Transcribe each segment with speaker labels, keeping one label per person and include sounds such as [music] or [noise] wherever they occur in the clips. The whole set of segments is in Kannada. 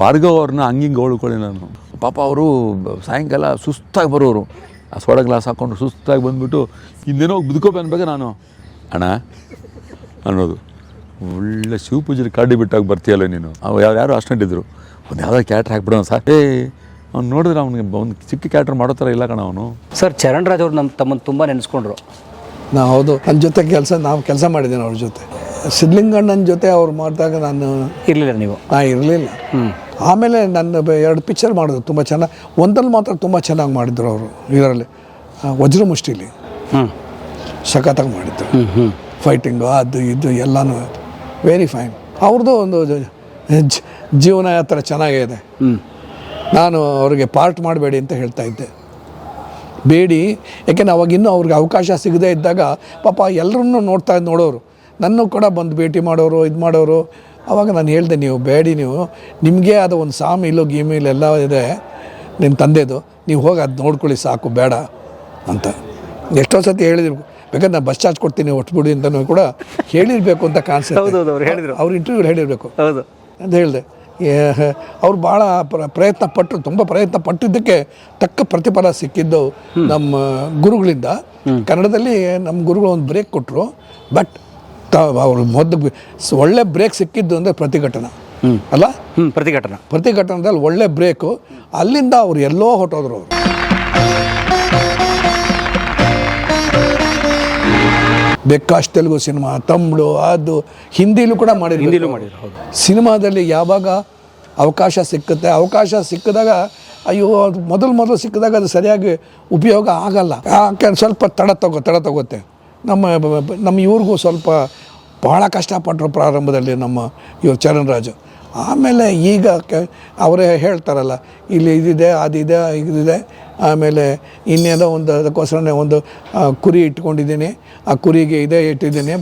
Speaker 1: ಭಾರ್ಗವ್ ಅವ್ರನ್ನ ಹಂಗಿಂಗೆ ಹೋಳ್ಕೊಳ್ಳಿ ನಾನು. ಪಾಪ ಅವರು ಸಾಯಂಕಾಲ ಸುಸ್ತಾಗಿ ಬರೋರು. ಆ ಸೋಡಾ ಗ್ಲಾಸ್ ಹಾಕ್ಕೊಂಡು ಸುಸ್ತಾಗಿ ಬಂದುಬಿಟ್ಟು ಇನ್ನೇನೋ ಬಿದ್ಕೋಬೇಕು ಅನ್ಬೇಕು ನಾನು. ಅಣ್ಣ ಅನ್ನೋದು. ಒಳ್ಳೆ ಶಿವಪೂಜೆ ಕಾಡಿ ಬಿಟ್ಟಾಗ ಬರ್ತೀಯಲ್ಲ ನೀನು. ಅವು ಯಾರು ಯಾರು ಅಷ್ಟೊಂದು ಇದ್ರು. ಒಂದು ಯಾವುದೋ ಕ್ಯಾಟ್ರ್ ಹಾಕ್ಬಿಡೋಣ ಸರ್ ಏ ಅವ್ನು ನೋಡಿದ್ರೆ ಅವ್ನಿಗೆ ಒಂದು ಚಿಕ್ಕ ಕ್ಯಾಟ್ರ್ ಮಾಡೋ ಥರ ಇಲ್ಲ ಕಣ ಅವನು.
Speaker 2: ಸರ್ ಚರಣ್ ರಾಜ್ ಅವ್ರು ನಮ್ಮ ತಮ್ಮನ್ನು ತುಂಬ ನೆನೆಸ್ಕೊಂಡ್ರು.
Speaker 3: ನಾ ಹೌದು ನನ್ನ ಜೊತೆ ಕೆಲಸ ನಾವು ಕೆಲಸ ಮಾಡಿದ್ದೀನಿ ಅವ್ರ ಜೊತೆ. ಸಿದ್ಲಿಂಗಣ್ಣನ ಜೊತೆ ಅವ್ರು ಮಾಡಿದಾಗ ನಾನು
Speaker 2: ಇರಲಿಲ್ಲ ನೀವು?
Speaker 3: ಹಾಂ ಇರಲಿಲ್ಲ. ಆಮೇಲೆ ನನ್ನ ಎರಡು ಪಿಕ್ಚರ್ ಮಾಡಿದ್ರು ತುಂಬ ಚೆನ್ನಾಗಿ ಒಂದಲ್ಲಿ ಮಾತ್ರ ತುಂಬ ಚೆನ್ನಾಗಿ ಮಾಡಿದ್ರು ಅವರು ಇದರಲ್ಲಿ ವಜ್ರ ವಜ್ರಮುಷ್ಟಿಲಿ.
Speaker 2: ಹ್ಞೂ
Speaker 3: ಸಖತ್ತಾಗಿ ಮಾಡಿದ್ರು.
Speaker 2: ಹ್ಞೂ ಹ್ಞೂ
Speaker 3: ಫೈಟಿಂಗು ಅದು ಇದು ಎಲ್ಲನೂ ವೆರಿ ಫೈನ್ ಅವ್ರದ್ದು ಒಂದು ಜೀವನ ಆ ಥರ ಚೆನ್ನಾಗಿದೆ.
Speaker 2: ಹ್ಞೂ
Speaker 3: ನಾನು ಅವ್ರಿಗೆ ಪಾರ್ಟ್ ಮಾಡಬೇಡಿ ಅಂತ ಹೇಳ್ತಾ ಇದ್ದೆ. ಬೇಡಿ ಯಾಕೆಂದ್ರೆ ಅವಾಗ ಇನ್ನೂ ಅವ್ರಿಗೆ ಅವಕಾಶ ಸಿಗದೇ ಇದ್ದಾಗ ಪಾಪ ಎಲ್ಲರನ್ನೂ ನೋಡ್ತಾ ನೋಡೋರು. ನನ್ನೂ ಕೂಡ ಬಂದು ಭೇಟಿ ಮಾಡೋರು ಇದು ಮಾಡೋರು. ಅವಾಗ ನಾನು ಹೇಳಿದೆ ನೀವು ಬೇಡಿ ನೀವು ನಿಮಗೆ ಅದು ಒಂದು ಸಾಮಿಲು ಇಲ್ಲ ಎಲ್ಲ ಇದೆ ನಿಮ್ಮ ತಂದೆದು ನೀವು ಹೋಗಿ ಅದು ನೋಡ್ಕೊಳ್ಳಿ ಸಾಕು ಬೇಡ ಅಂತ. ಎಷ್ಟೋ ಸತಿ ಹೇಳಿದ್ರು ಬೇಕಾದ್ರೆ ನಾನು ಬಸ್ ಚಾರ್ಜ್ ಕೊಡ್ತೀನಿ ಒಟ್ಬಿಡಿ ಅಂತಲೂ ಕೂಡ ಹೇಳಿರಬೇಕು ಅಂತ
Speaker 2: ಹೌದು ಅವ್ರು ಹೇಳಿದ್ರು.
Speaker 3: ಅವ್ರು ಇಂಟರ್ವ್ಯೂ ಹೇಳಿರಬೇಕು.
Speaker 2: ಹೌದು.
Speaker 3: ಅಂತ ಹೇಳಿದೆ. ಅವ್ರು ಭಾಳ ಪ್ರ ಪ್ರಯತ್ನ ಪಟ್ಟರು ತುಂಬ ಪ್ರಯತ್ನ ಪಟ್ಟಿದ್ದಕ್ಕೆ ತಕ್ಕ ಪ್ರತಿಫಲ ಸಿಕ್ಕಿದ್ದು ನಮ್ಮ ಗುರುಗಳಿಂದ. ಕನ್ನಡದಲ್ಲಿ ನಮ್ಮ ಗುರುಗಳು ಒಂದು ಬ್ರೇಕ್ ಕೊಟ್ಟರು ಬಟ್ ತ ಅವರು ಮೊದಲು ಒಳ್ಳೆ ಬ್ರೇಕ್ ಸಿಕ್ಕಿದ್ದು ಅಂದರೆ ಪ್ರತಿಘಟನೆ ಅಲ್ಲ?
Speaker 2: ಹ್ಞೂ ಪ್ರತಿಘಟನೆ.
Speaker 3: ಪ್ರತಿಭಟನದಲ್ಲಿ ಒಳ್ಳೆ ಬ್ರೇಕು ಅಲ್ಲಿಂದ ಅವ್ರು ಎಲ್ಲೋ ಹೊಟ್ಟೋದ್ರು ಅವರು. ಬೆಕ್ಕಾಶ್ ತೆಲುಗು ಸಿನಿಮಾ ತಮಿಳು ಅದು ಹಿಂದಿಲೂ ಕೂಡ ಮಾಡಿದ್ರು
Speaker 2: ಹಿಂದಿಲೂ ಮಾಡಿದ್ರು ಹೌದು.
Speaker 3: ಸಿನಿಮಾದಲ್ಲಿ ಯಾವಾಗ ಅವಕಾಶ ಸಿಕ್ಕುತ್ತೆ? ಅವಕಾಶ ಸಿಕ್ಕಿದಾಗ ಅಯ್ಯೋ ಅದು ಮೊದಲು ಮೊದಲು ಸಿಕ್ಕಿದಾಗ ಅದು ಸರಿಯಾಗಿ ಉಪಯೋಗ ಆಗಲ್ಲ. ಯಾಕೆ ಸ್ವಲ್ಪ ತಡ ತಗೋ ತಡ ತಗೋತೆ. ನಮ್ಮ ನಮ್ಮ ಇವ್ರಿಗೂ ಸ್ವಲ್ಪ ಭಾಳ ಕಷ್ಟಪಟ್ಟರು ಪ್ರಾರಂಭದಲ್ಲಿ ನಮ್ಮ ಇವ್ರು ಚರಣರಾಜು. ಆಮೇಲೆ ಈಗ ಕೆ ಅವರೇ ಹೇಳ್ತಾರಲ್ಲ ಇಲ್ಲಿ ಇದಿದೆ ಅದಿದೆ ಇದಿದೆ ಆಮೇಲೆ ಇನ್ನೇನೋ ಒಂದು ಅದಕ್ಕೋಸ್ಕರನೇ ಒಂದು ಕುರಿ ಇಟ್ಕೊಂಡಿದ್ದೀನಿ ಆ ಕುರಿಗೆ ಇದೇ ಇಟ್ಟಿದ್ದೀನಿ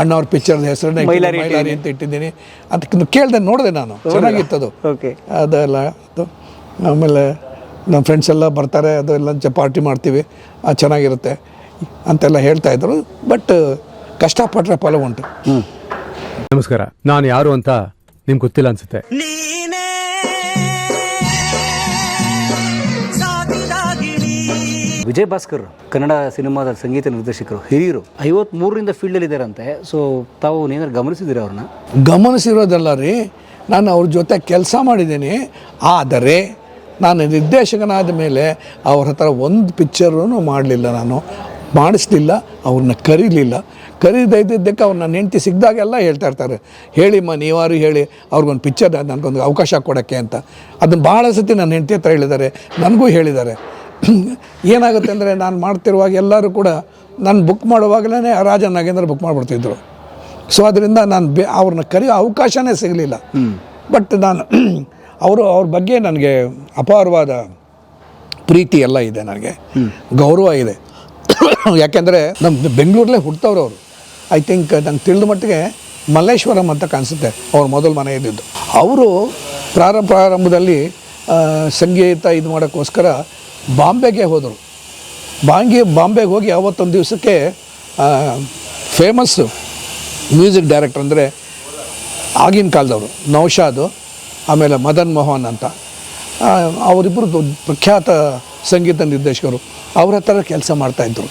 Speaker 3: ಅಣ್ಣವ್ರ ಪಿಕ್ಚರ್ ಹೆಸರನ್ನ
Speaker 2: ಮೈಲಾರಿ
Speaker 3: ಅಂತ ಇಟ್ಟಿದ್ದೀನಿ. ಅದಕ್ಕೆ ಕೇಳಿದೆ ನೋಡಿದೆ ನಾನು ಚೆನ್ನಾಗಿತ್ತದು.
Speaker 2: ಓಕೆ.
Speaker 3: ಅದೆಲ್ಲ ಅದು ಆಮೇಲೆ ನಮ್ಮ ಫ್ರೆಂಡ್ಸ್ ಎಲ್ಲ ಬರ್ತಾರೆ ಅದು ಎಲ್ಲ ಪಾರ್ಟಿ ಮಾಡ್ತೀವಿ ಅದು ಚೆನ್ನಾಗಿರುತ್ತೆ. ಅಂತೆಲ್ಲ ಹೇಳ್ತಾ ಇದ್ರು. ಬಟ್ ಕಷ್ಟಪಟ್ಟರೆ ಫಲ ಉಂಟು.
Speaker 4: ನಮಸ್ಕಾರ. ನಾನು ಯಾರು ಅಂತ ನಿಮ್ಗೆ ಗೊತ್ತಿಲ್ಲ ಅನ್ಸುತ್ತೆ.
Speaker 2: ವಿಜಯ್ ಭಾಸ್ಕರ್ ಕನ್ನಡ ಸಿನಿಮಾದ ಸಂಗೀತ ನಿರ್ದೇಶಕರು ಹಿರಿಯರು ಫೀಲ್ಡ್ ಅಲ್ಲಿ ಇದ್ದಾರಂತೆ ಸೊ ತಾವು ಏನಾದ್ರು ಗಮನಿಸಿದಿರ ಅವ್ರನ್ನ?
Speaker 3: ಗಮನಿಸಿರೋದಲ್ಲ ರೀ. ನಾನು ಅವ್ರ ಜೊತೆ ಕೆಲಸ ಮಾಡಿದ್ದೀನಿ. ಆದರೆ ನಾನು ನಿರ್ದೇಶಕನಾದ ಮೇಲೆ ಅವ್ರ ಹತ್ರ ಒಂದು ಪಿಕ್ಚರೂ ಮಾಡಲಿಲ್ಲ ನಾನು. ಮಾಡಿಸ್ಲಿಲ್ಲ, ಅವ್ರನ್ನ ಕರೀಲಿಲ್ಲ. ಕರೀದಿದ್ದಕ್ಕೆ ಅವ್ರು ನನ್ನ ಹೆಂಡತಿ ಸಿಕ್ಕಿದಾಗೆಲ್ಲ ಹೇಳ್ತಾ ಇರ್ತಾರೆ. ಹೇಳಿಮ್ಮ ನೀವಾರು ಹೇಳಿ, ಅವ್ರಿಗೊಂದು ಪಿಕ್ಚರ್ ನನಗೊಂದು ಅವಕಾಶ ಕೊಡೋಕ್ಕೆ ಅಂತ. ಅದನ್ನು ಭಾಳ ಸತಿ ನನ್ನ ಹೆಂಡತಿ ಹತ್ರ ಹೇಳಿದ್ದಾರೆ, ನನಗೂ ಹೇಳಿದ್ದಾರೆ. [clears throat] ಏನಾಗುತ್ತೆ ಅಂದರೆ ನಾನು ಮಾಡ್ತಿರುವಾಗ ಎಲ್ಲರೂ ಕೂಡ ನಾನು ಬುಕ್ ಮಾಡುವಾಗಲೇ ರಾಜ ನಾಗೇಂದ್ರ ಬುಕ್ ಮಾಡಿಬಿಡ್ತಿದ್ರು. ಸೊ ಅದರಿಂದ ನಾನು ಬೇ ಅವ್ರನ್ನ ಕರೆಯೋ ಅವಕಾಶನೇ ಸಿಗಲಿಲ್ಲ. ಬಟ್ ನಾನು ಅವರು ಅವ್ರ ಬಗ್ಗೆ ನನಗೆ ಅಪಾರವಾದ ಪ್ರೀತಿ ಎಲ್ಲ ಇದೆ ನನಗೆ. ಗೌರವ ಇದೆ. [coughs] ಯಾಕೆಂದರೆ ನಮ್ಮ ಬೆಂಗಳೂರಲ್ಲೇ ಹುಡ್ತವ್ರು ಅವರು. ಐ ಥಿಂಕ್ ನಂಗೆ ತಿಳಿದ ಮಟ್ಟಿಗೆ ಮಲ್ಲೇಶ್ವರಂ ಅಂತ ಕಾಣಿಸುತ್ತೆ ಅವ್ರ ಮೊದಲು ಮನೆ ಇದ್ದಿದ್ದು. ಅವರು ಪ್ರಾರಂಭ ಪ್ರಾರಂಭದಲ್ಲಿ ಸಂಗೀತ ಇದು ಮಾಡೋಕ್ಕೋಸ್ಕರ ಬಾಂಬೆಗೆ ಹೋದರು. ಬಾಂಗೆ, ಬಾಂಬೆಗೆ ಹೋಗಿ ಅವತ್ತೊಂದು ದಿವಸಕ್ಕೆ ಫೇಮಸ್ಸು ಮ್ಯೂಸಿಕ್ ಡೈರೆಕ್ಟರ್ ಅಂದರೆ ಆಗಿನ ಕಾಲದವರು, ನೌಶಾದು, ಆಮೇಲೆ ಮದನ್ ಮೋಹನ್ ಅಂತ. ಅವರಿಬ್ಬರು ಪ್ರಖ್ಯಾತ ಸಂಗೀತ ನಿರ್ದೇಶಕರು ಅವ್ರ ಹತ್ರ ಕೆಲಸ ಮಾಡ್ತಾಯಿದ್ರು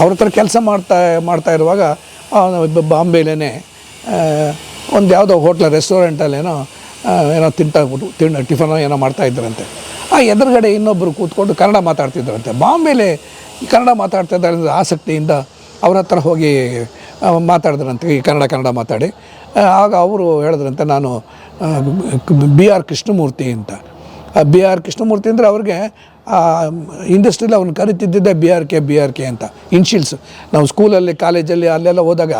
Speaker 3: ಅವ್ರ ಹತ್ರ ಕೆಲಸ ಮಾಡ್ತಾ ಮಾಡ್ತಾ ಇರುವಾಗ ಬಾಂಬೆಲೇ ಒಂದು ಯಾವುದೋ ಹೋಟ್ಲ, ರೆಸ್ಟೋರೆಂಟಲ್ಲೇನೋ ಏನೋ ಏನೋ ತಿಂತಾಬಿಟ್ಟು ತಿಂಡ, ಟಿಫನೋ ಏನೋ ಮಾಡ್ತಾ ಇದ್ರಂತೆ. ಆ ಎದುರುಗಡೆ ಇನ್ನೊಬ್ಬರು ಕೂತ್ಕೊಂಡು ಕನ್ನಡ ಮಾತಾಡ್ತಿದ್ರಂತೆ. ಬಾಂಬೆಲೆ ಕನ್ನಡ ಮಾತಾಡ್ತಾ ಇದ್ದಾರೆ ಆಸಕ್ತಿಯಿಂದ ಅವ್ರ ಹತ್ರ ಹೋಗಿ ಮಾತಾಡಿದ್ರಂತೆ. ಈ ಕನ್ನಡ ಕನ್ನಡ ಮಾತಾಡಿ. ಆಗ ಅವರು ಹೇಳಿದ್ರಂತೆ, ನಾನು ಬಿ ಆರ್ ಕೃಷ್ಣಮೂರ್ತಿ ಅಂತ. ಬಿ ಆರ್ ಕೃಷ್ಣಮೂರ್ತಿ ಅಂದರೆ ಅವ್ರಿಗೆ ಇಂಡಸ್ಟ್ರಿಲಿ ಅವ್ನು ಕರಿತಿದ್ದಿದ್ದೆ B R K B R K ಅಂತ. ಇನ್ಶಿಲ್ಸ್ ನಾವು ಸ್ಕೂಲಲ್ಲಿ ಕಾಲೇಜಲ್ಲಿ ಅಲ್ಲೆಲ್ಲ ಹೋದಾಗ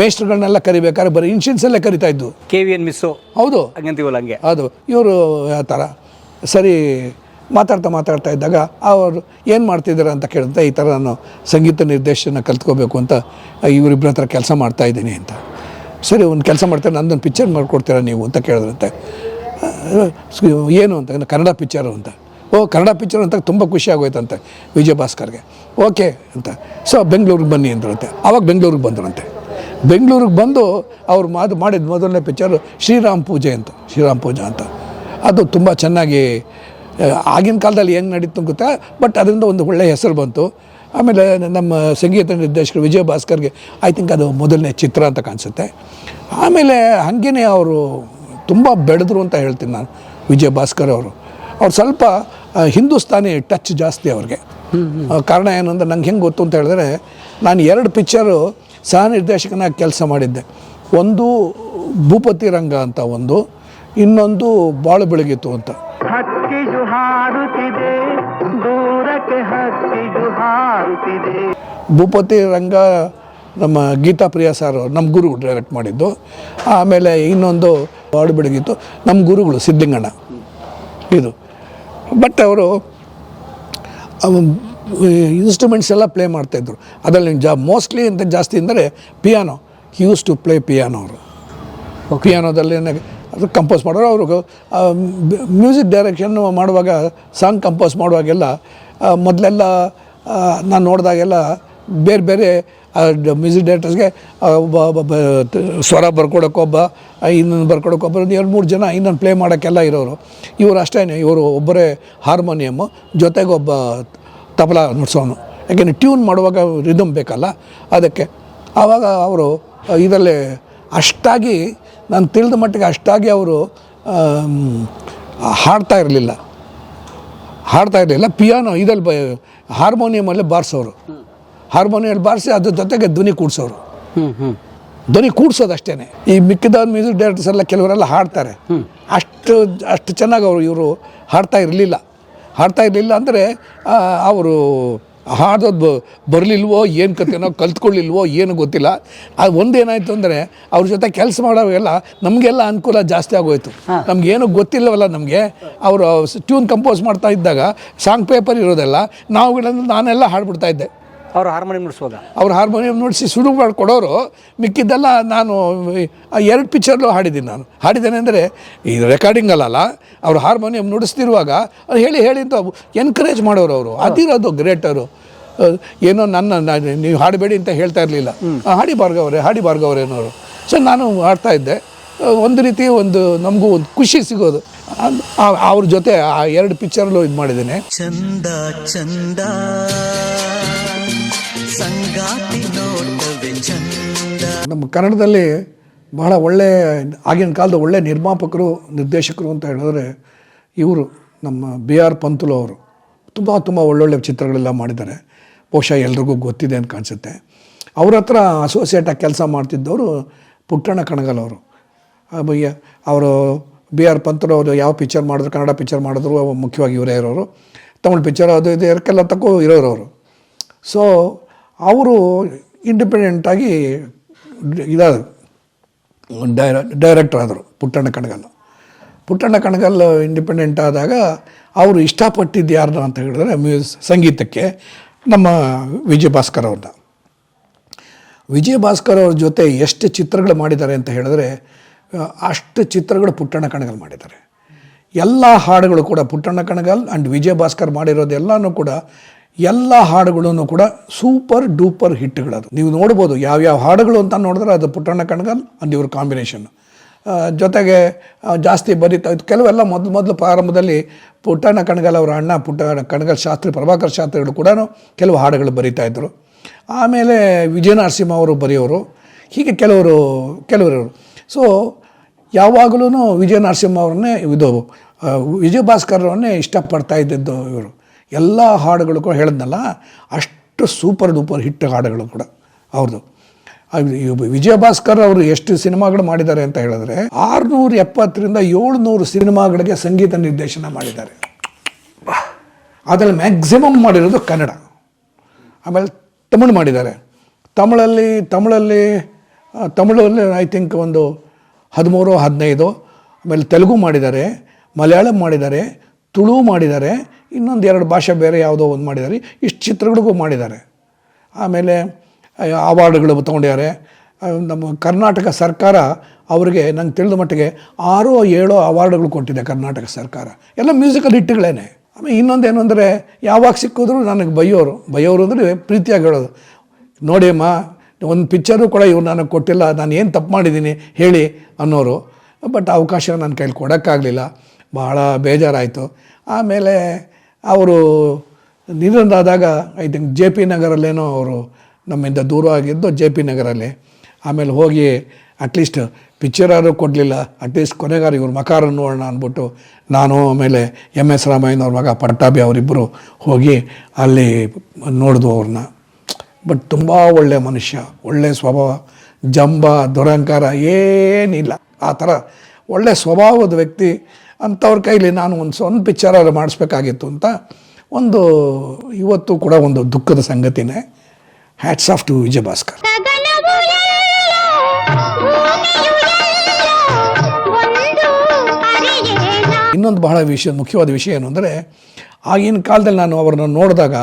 Speaker 3: ಮೇಸ್ಟ್ರುಗಳನ್ನೆಲ್ಲ ಕರಿಬೇಕಾದ್ರೆ ಬರೀ ಇನ್ಶಿಲ್ಸಲ್ಲೇ ಕರಿತಾ ಇದ್ದು.
Speaker 2: ಕೆ ವಿ ಎನ್ ಮಿಸ್ಸು
Speaker 3: ಹೌದು.
Speaker 2: ಹಂಗಂತೀವಲ್ಲ ಹಂಗೆ.
Speaker 3: ಅದು. ಇವರು ಆ ಥರ. ಸರಿ ಮಾತಾಡ್ತಾ ಮಾತಾಡ್ತಾ ಇದ್ದಾಗ ಅವರು ಏನು ಮಾಡ್ತಿದ್ದೀರ ಅಂತ ಕೇಳಿದ್ರೆ ಈ ಥರ ನಾನು ಸಂಗೀತ ನಿರ್ದೇಶನ ಕಲ್ತ್ಕೋಬೇಕು ಅಂತ ಇವರಿಬ್ಬರ ಹತ್ರ ಕೆಲಸ ಮಾಡ್ತಾ ಇದ್ದೀನಿ ಅಂತ. ಸರಿ ಒಂದು ಕೆಲಸ ಮಾಡ್ತಾರೆ ನಂದೊಂದು ಪಿಕ್ಚರ್ ಮಾಡಿಕೊಡ್ತೀರಾ ನೀವು ಅಂತ ಕೇಳಿದ್ರಂತೆ. ಏನು ಅಂತ ಕನ್ನಡ ಪಿಕ್ಚರು ಅಂತ. ಓ, ಕನ್ನಡ ಪಿಕ್ಚರ್ ಅಂತ ತುಂಬ ಖುಷಿ ಆಗೋಯ್ತಂತೆ ವಿಜಯ ಭಾಸ್ಕರ್ಗೆ ಓಕೆ ಅಂತ. ಸೊ ಬೆಂಗಳೂರಿಗೆ ಬನ್ನಿ ಅಂದ್ರಂತೆ. ಆವಾಗ ಬೆಂಗಳೂರಿಗೆ ಬಂದ್ರಂತೆ. ಬೆಂಗಳೂರಿಗೆ ಬಂದು ಅವ್ರು ಮಾತು ಮಾಡಿದ ಮೊದಲನೇ ಪಿಕ್ಚರು ಶ್ರೀರಾಮ್ ಪೂಜೆ ಅಂತ, ಶ್ರೀರಾಮ್ ಪೂಜೆ ಅಂತ. ಅದು ತುಂಬ ಚೆನ್ನಾಗಿ ಆಗಿನ ಕಾಲದಲ್ಲಿ ಹೆಂಗೆ ನಡೀತು ಗೊತ್ತಾ? ಬಟ್ ಅದರಿಂದ ಒಂದು ಒಳ್ಳೆಯ ಹೆಸರು ಬಂತು. ಆಮೇಲೆ ನಮ್ಮ ಸಂಗೀತ ನಿರ್ದೇಶಕರು ವಿಜಯ ಭಾಸ್ಕರ್ಗೆ ಐ ಥಿಂಕ್ ಅದು ಮೊದಲನೇ ಚಿತ್ರ ಅಂತ ಕಾಣಿಸುತ್ತೆ. ಆಮೇಲೆ ಹಾಗೇನೆ ಅವರು ತುಂಬ ಬೆಳೆದ್ರು ಅಂತ ಹೇಳ್ತೀನಿ ನಾನು ವಿಜಯ ಭಾಸ್ಕರ್ ಅವರು. ಅವ್ರು ಸ್ವಲ್ಪ ಹಿಂದೂಸ್ತಾನಿ ಟಚ್ ಜಾಸ್ತಿ ಅವ್ರಿಗೆ. ಕಾರಣ ಏನು ಅಂದ್ರೆ ನಂಗೆ ಹೆಂಗೆ ಗೊತ್ತು ಅಂತ ಹೇಳಿದ್ರೆ ನಾನು ಎರಡು ಪಿಕ್ಚರು ಸಹ ನಿರ್ದೇಶಕನಾಗಿ ಕೆಲಸ ಮಾಡಿದ್ದೆ. ಒಂದು ಭೂಪತಿ ರಂಗ ಅಂತ ಒಂದು ಇನ್ನೊಂದು ಬಾಳು ಬೆಳಗಿತ್ತು ಅಂತ. ಭೂಪತಿ ರಂಗ ನಮ್ಮ ಗೀತಾ ಪ್ರಿಯ ಸರ್ ನಮ್ಮ ಗುರುಗಳು ಡೈರೆಕ್ಟ್ ಮಾಡಿದ್ದು. ಆಮೇಲೆ ಇನ್ನೊಂದು ಬಾಳು ಬೆಳಗಿತ್ತು ನಮ್ಮ ಗುರುಗಳು ಸಿದ್ಧಿಂಗಣ ಇದು. ಬಟ್ ಅವರು ಇನ್ಸ್ಟ್ರೂಮೆಂಟ್ಸ್ ಎಲ್ಲ ಪ್ಲೇ ಮಾಡ್ತಾಯಿದ್ರು ಅದರಲ್ಲಿ ಜಾ ಮೋಸ್ಟ್ಲಿ ಅಂತ ಜಾಸ್ತಿ ಅಂದರೆ piano use to play piano ಅವರು. ಪಿಯಾನೋದಲ್ಲಿ ಅದು ಕಂಪೋಸ್ ಮಾಡೋರು. ಅವರು ಮ್ಯೂಸಿಕ್ ಡೈರೆಕ್ಷನ್ ಮಾಡುವಾಗ ಸಾಂಗ್ ಕಂಪೋಸ್ ಮಾಡುವಾಗೆಲ್ಲ ಮೊದಲೆಲ್ಲ ನಾನು ನೋಡಿದಾಗೆಲ್ಲ ಬೇರೆ ಬೇರೆ ಮ್ಯೂಸಿಕ್ ಡೈರೆಕ್ಟರ್ಸ್ಗೆ ಸ್ವರ ಬರ್ಕೊಡೋಕ್ಕೊಬ್ಬ ಇನ್ನೊಂದು ಬರ್ಕೊಡೋಕ್ಕೊಬ್ಬ ಎರಡು, ಮೂರು ಜನ ಇನ್ನೊಂದು ಪ್ಲೇ ಮಾಡೋಕ್ಕೆಲ್ಲ ಇರೋರು. ಇವರು ಅಷ್ಟೇ ಇವರು ಒಬ್ಬರೇ ಹಾರ್ಮೋನಿಯಮ್ಮು ಜೊತೆಗೆ ಒಬ್ಬ ತಬಲ ನುಡ್ಸೋನು. ಯಾಕೆಂದರೆ ಟ್ಯೂನ್ ಮಾಡುವಾಗ ರಿದಮ್ ಬೇಕಲ್ಲ, ಅದಕ್ಕೆ ಆವಾಗ ಅವರು ಇದರಲ್ಲಿ ಅಷ್ಟಾಗಿ, ನಾನು ತಿಳಿದ ಮಟ್ಟಿಗೆ ಅಷ್ಟಾಗಿ ಅವರು ಹಾಡ್ತಾ ಇರಲಿಲ್ಲ. ಹಾಡ್ತಾ ಇರಲಿಲ್ಲ, ಪಿಯಾನೋ ಬ ಹಾರ್ಮೋನಿಯಮಲ್ಲಿ ಬಾರಿಸೋರು. ಹಾರ್ಮೋನಿಯಲ್ಲಿ ಬಾರಿಸಿ ಅದ್ರ ಜೊತೆಗೆ ಧ್ವನಿ ಕೂಡ್ಸೋರು. ಧ್ವನಿ ಕೂಡ್ಸೋದು ಅಷ್ಟೇನೆ ಈ ಮಿಕ್ಕಿದ ಮ್ಯೂಸಿಕ್ ಡೈರೆಕ್ಟರ್ಸ್ ಎಲ್ಲ ಕೆಲವರೆಲ್ಲ ಹಾಡ್ತಾರೆ. ಅಷ್ಟು ಅಷ್ಟು ಚೆನ್ನಾಗಿ ಅವರು ಇವರು ಹಾಡ್ತಾ ಇರಲಿಲ್ಲ. ಹಾಡ್ತಾ ಇರಲಿಲ್ಲ ಅಂದರೆ ಅವರು ಹಾಡೋದು ಬರಲಿಲ್ವೋ ಏನು ಕತೆನೋ ಕಲ್ತ್ಕೊಳ್ಳಿಲ್ವೋ ಏನು ಗೊತ್ತಿಲ್ಲ. ಅದು ಒಂದೇನಾಯಿತು ಅಂದರೆ ಅವ್ರ ಜೊತೆ ಕೆಲಸ ಮಾಡೋವೆಲ್ಲ ನಮಗೆಲ್ಲ ಅನುಕೂಲ ಜಾಸ್ತಿ ಆಗೋಯ್ತು. ನಮಗೇನು ಗೊತ್ತಿಲ್ಲವಲ್ಲ ನಮಗೆ. ಅವರು ಟ್ಯೂನ್ ಕಂಪೋಸ್ ಮಾಡ್ತಾ ಇದ್ದಾಗ ಸಾಂಗ್ ಪೇಪರ್ ಇರೋದೆಲ್ಲ ನಾವುಗಳನ್ನು ನಾನೆಲ್ಲ ಹಾಡ್ಬಿಡ್ತಾ ಇದ್ದೆ.
Speaker 2: ಅವ್ರು ಹಾರ್ಮೋನಿಯಂ ನುಡಿಸುವಾಗ
Speaker 3: ಅವ್ರು ಹಾರ್ಮೋನಿಯಂ ನುಡಿಸಿ ಸುಡು ಮಾಡಿ ಕೊಡೋರು ಮಿಕ್ಕಿದ್ದೆಲ್ಲ ನಾನು ಆ ಎರಡು ಪಿಕ್ಚರ್ಲು ಹಾಡಿದ್ದೀನಿ ನಾನು. ಹಾಡಿದ್ದೇನೆ ಅಂದರೆ ಈ ರೆಕಾರ್ಡಿಂಗ್ ಅಲ್ಲಲ್ಲ ಅವ್ರು ಹಾರ್ಮೋನಿಯಂ ನುಡಿಸ್ತಿರುವಾಗ ಅವ್ರು ಹೇಳಿ ಹೇಳಿ ಅಂತ ಎನ್ಕರೇಜ್ ಮಾಡೋರು ಅವರು. ಅದಿರೋದು ಗ್ರೇಟರು ಏನೋ ನನ್ನ ನಾನು ನೀವು ಹಾಡಬೇಡಿ ಅಂತ ಹೇಳ್ತಾ ಇರಲಿಲ್ಲ. ಹಾಡಿ ಭಾರ್ಗವ್ರೆ ಹಾಡಿ ಭಾರ್ಗವ್ರೆ ಅನ್ನೋರು. ಸೊ ನಾನು ಹಾಡ್ತಾ ಇದ್ದೆ. ಒಂದು ರೀತಿ ಒಂದು ನಮಗೂ ಒಂದು ಖುಷಿ ಸಿಗೋದು. ಅವ್ರ ಜೊತೆ ಆ ಎರಡು ಪಿಕ್ಚರ್ಲು ಇದು ಮಾಡಿದ್ದೀನಿ.
Speaker 5: ಚಂದ ಚಂದ. ಸಂಗಾತಿ
Speaker 3: ನಮ್ಮ ಕನ್ನಡದಲ್ಲಿ ಬಹಳ ಒಳ್ಳೆ, ಆಗಿನ ಕಾಲದ ಒಳ್ಳೆ ನಿರ್ಮಾಪಕರು, ನಿರ್ದೇಶಕರು ಅಂತ ಹೇಳಿದ್ರೆ ಇವರು ನಮ್ಮ ಬಿ ಆರ್ ಪಂತುಲು ಅವರು. ತುಂಬ ತುಂಬ ಒಳ್ಳೊಳ್ಳೆ ಚಿತ್ರಗಳೆಲ್ಲ ಮಾಡಿದ್ದಾರೆ. ಬಹುಶಃ ಎಲ್ರಿಗೂ ಗೊತ್ತಿದೆ ಅಂತ ಕಾಣಿಸುತ್ತೆ. ಅವ್ರ ಹತ್ರ ಅಸೋಸಿಯೇಟಾಗಿ ಕೆಲಸ ಮಾಡ್ತಿದ್ದವರು ಪುಟ್ಟಣ್ಣ ಕಣಗಲ್ ಅವರು. ಅವರು ಬಿ ಆರ್ ಪಂತರು ಅವರು ಯಾವ ಪಿಕ್ಚರ್ ಮಾಡಿದ್ರು, ಕನ್ನಡ ಪಿಕ್ಚರ್ ಮಾಡಿದ್ರು ಮುಖ್ಯವಾಗಿ ಇವರೇ ಇರೋರು. ತಮಿಳು ಪಿಕ್ಚರ್ ಅದು ಇದು ಇರೋಕ್ಕೆಲ್ಲ ತಕ್ಕೂ ಇರೋರು ಅವರು. ಸೊ ಅವರು ಇಂಡಿಪೆಂಡೆಂಟಾಗಿ ಇದಾದ ಡೈರ ಡೈರೆಕ್ಟರ್ ಆದರು, ಪುಟ್ಟಣ್ಣ ಕಣಗಲ್. ಪುಟ್ಟಣ್ಣ ಕಣಗಲ್ ಇಂಡಿಪೆಂಡೆಂಟ್ ಆದಾಗ ಅವರು ಇಷ್ಟಪಟ್ಟಿದ್ದು ಯಾರನ್ನ ಅಂತ ಹೇಳಿದ್ರೆ ಮ್ಯೂಸ್, ಸಂಗೀತಕ್ಕೆ ನಮ್ಮ ವಿಜಯ ಭಾಸ್ಕರ್ ಅವ್ರನ್ನ ವಿಜಯ ಭಾಸ್ಕರ್ ಅವ್ರ ಜೊತೆ ಎಷ್ಟು ಚಿತ್ರಗಳು ಮಾಡಿದ್ದಾರೆ ಅಂತ ಹೇಳಿದ್ರೆ, ಅಷ್ಟು ಚಿತ್ರಗಳು ಪುಟ್ಟಣ್ಣ ಕಣಗಲ್ ಮಾಡಿದ್ದಾರೆ. ಎಲ್ಲ ಹಾಡುಗಳು ಕೂಡ ಪುಟ್ಟಣ್ಣ ಕಣಗಲ್ ಆ್ಯಂಡ್ ವಿಜಯ ಭಾಸ್ಕರ್ ಮಾಡಿರೋದೆಲ್ಲನೂ ಕೂಡ ಎಲ್ಲ ಹಾಡುಗಳೂ ಕೂಡ ಸೂಪರ್ ಡೂಪರ್ ಹಿಟ್ಗಳದು. ನೀವು ನೋಡ್ಬೋದು ಯಾವ್ಯಾವ ಹಾಡುಗಳು ಅಂತ ನೋಡಿದ್ರೆ ಅದು ಪುಟ್ಟಣ್ಣ ಕಣಗಲ್ ಅಂಡ್ ಇವ್ರ ಕಾಂಬಿನೇಷನ್ ಜೊತೆಗೆ ಜಾಸ್ತಿ ಬರೀತಾ ಇತ್ತು ಕೆಲವೆಲ್ಲ ಮೊದಲು ಮೊದಲು ಪ್ರಾರಂಭದಲ್ಲಿ ಪುಟ್ಟಣ್ಣ ಕಣಗಲ್ ಅವರ ಅಣ್ಣ ಪುಟ್ಟ ಕಣಗಲ್ ಶಾಸ್ತ್ರಿ, ಪ್ರಭಾಕರ್ ಶಾಸ್ತ್ರಿಗಳು ಕೂಡ ಕೆಲವು ಹಾಡುಗಳು ಬರೀತಾ ಇದ್ದರು ಆಮೇಲೆ ವಿಜಯ ನರಸಿಂಹ ಅವರು ಬರೆಯೋರು. ಹೀಗೆ ಕೆಲವರು ಕೆಲವರು ಸೊ ಯಾವಾಗಲೂ ವಿಜಯ ನರಸಿಂಹ ಅವ್ರನ್ನೇ ಇದು ವಿಜಯ ಇಷ್ಟಪಡ್ತಾ ಇದ್ದಿದ್ದು ಇವರು. ಎಲ್ಲ ಹಾಡುಗಳು ಕೂಡ ಹೇಳಿದ್ನಲ್ಲ, ಅಷ್ಟು ಸೂಪರ್ ಡೂಪರ್ ಹಿಟ್ ಹಾಡುಗಳು ಕೂಡ ಅವ್ರದ್ದು ವಿಜಯ ಭಾಸ್ಕರ್ ಅವರು ಎಷ್ಟು ಸಿನಿಮಾಗಳು ಮಾಡಿದ್ದಾರೆ ಅಂತ ಹೇಳಿದ್ರೆ ಆರುನೂರ ಎಪ್ಪತ್ತರಿಂದ ಏಳ್ನೂರು ಸಿನಿಮಾಗಳಿಗೆ ಸಂಗೀತ ನಿರ್ದೇಶನ ಮಾಡಿದ್ದಾರೆ. ಅದರಲ್ಲಿ ಮ್ಯಾಕ್ಸಿಮಮ್ ಮಾಡಿರೋದು ಕನ್ನಡ. ಆಮೇಲೆ ತಮಿಳು ಮಾಡಿದ್ದಾರೆ. ತಮಿಳಲ್ಲಿ ತಮಿಳಲ್ಲಿ ತಮಿಳಲ್ಲಿ ಐ ಥಿಂಕ್ ಒಂದು ಹದಿಮೂರು, ಹದಿನೈದು, ಆಮೇಲೆ ತೆಲುಗು ಮಾಡಿದ್ದಾರೆ, ಮಲಯಾಳಂ ಮಾಡಿದ್ದಾರೆ, ತುಳು ಮಾಡಿದ್ದಾರೆ ಇನ್ನೊಂದು ಎರಡು ಭಾಷೆ ಬೇರೆ ಯಾವುದೋ ಒಂದು ಮಾಡಿದ್ದಾರೆ. ಇಷ್ಟು ಚಿತ್ರಗಳಿಗೂ ಮಾಡಿದ್ದಾರೆ. ಆಮೇಲೆ ಅವಾರ್ಡ್ಗಳು ತೊಗೊಂಡಿದ್ದಾರೆ. ನಮ್ಮ ಕರ್ನಾಟಕ ಸರ್ಕಾರ ಅವರಿಗೆ ನಂಗೆ ತಿಳಿದ ಮಟ್ಟಿಗೆ ಆರೋ, ಏಳೋ ಅವಾರ್ಡ್ಗಳು ಕೊಟ್ಟಿದೆ ಕರ್ನಾಟಕ ಸರ್ಕಾರ. ಎಲ್ಲ ಮ್ಯೂಸಿಕಲ್ ಹಿಟ್ಟುಗಳೇನೆ. ಆಮೇಲೆ ಇನ್ನೊಂದೇನು ಅಂದರೆ, ಯಾವಾಗ ಸಿಕ್ಕಿದ್ರು ನನಗೆ ಬೈಯೋರು. ಬೈಯೋರು ಅಂದರೆ ಪ್ರೀತಿಯಾಗಿ ಹೇಳೋದು. ನೋಡಿ ಅಮ್ಮ, ಒಂದು ಪಿಕ್ಚರು ಕೂಡ ಇವ್ರು ನನಗೆ ಕೊಟ್ಟಿಲ್ಲ. ನಾನು ಏನು ತಪ್ಪು ಮಾಡಿದ್ದೀನಿ ಹೇಳಿ ಅನ್ನೋರು. ಬಟ್ ಅವಕಾಶ ನನ್ನ ಕೈಲಿ ಕೊಡೋಕ್ಕಾಗಲಿಲ್ಲ. ಭಾಳ ಬೇಜಾರಾಯಿತು. ಆಮೇಲೆ ಅವರು ನಿಧನರಾದಾಗ ಐ ಥಿಂಕ್ ಜೆ ಪಿ ನಗರಲ್ಲೇನೋ ಅವರು ನಮ್ಮಿಂದ ದೂರ ಆಗಿದ್ದು ಜೆ ಪಿ ನಗರಲ್ಲಿ. ಆಮೇಲೆ ಹೋಗಿ ಅಟ್ಲೀಸ್ಟ್ ಪಿಕ್ಚರ್ ಯಾರು ಕೊಡಲಿಲ್ಲ ಅಟ್ಲೀಸ್ಟ್ ಕೊನೆಗಾರ ಇವ್ರ ಮಕಾರ ನೋಡೋಣ ಅಂದ್ಬಿಟ್ಟು ನಾನು ಆಮೇಲೆ ಎಂ ಎಸ್ ರಾಮಯ್ಯನವ್ರ ಮಗ ಪಟ್ಟಾಭಿ ಅವರಿಬ್ಬರು ಹೋಗಿ ಅಲ್ಲಿ ನೋಡಿದ್ವು ಅವ್ರನ್ನ. ಬಟ್ ತುಂಬ ಒಳ್ಳೆಯ ಮನುಷ್ಯ ಒಳ್ಳೆಯ ಸ್ವಭಾವ, ಜಂಬ ದುರಂಕಾರ ಏನಿಲ್ಲ. ಆ ಥರ ಒಳ್ಳೆಯ ಸ್ವಭಾವದ ವ್ಯಕ್ತಿ ಅಂಥವ್ರ ಕೈಲಿ ನಾನು ಒಂದು ಸ್ವಂತ ಪಿಕ್ಚರ್ ಮಾಡಿಸ್ಬೇಕಾಗಿತ್ತು ಅಂತ ಒಂದು ಇವತ್ತು ಕೂಡ ಒಂದು ದುಃಖದ ಸಂಗತಿನೇ. Hats off to Vijaya Bhaskar
Speaker 6: ಗಗನವು ಎಲ್ಲೋ, ಭೂಮಿಯು ಎಲ್ಲೋ, ಒಂದು ಅರಿಯೇನ
Speaker 3: ಇನ್ನೊಂದು ಬಹಳ ವಿಷಯ ಮುಖ್ಯವಾದ ವಿಷಯ ಏನು ಅಂದರೆ ಆಗಿನ ಕಾಲದಲ್ಲಿ ನಾನು ಅವ್ರನ್ನ ನೋಡಿದಾಗ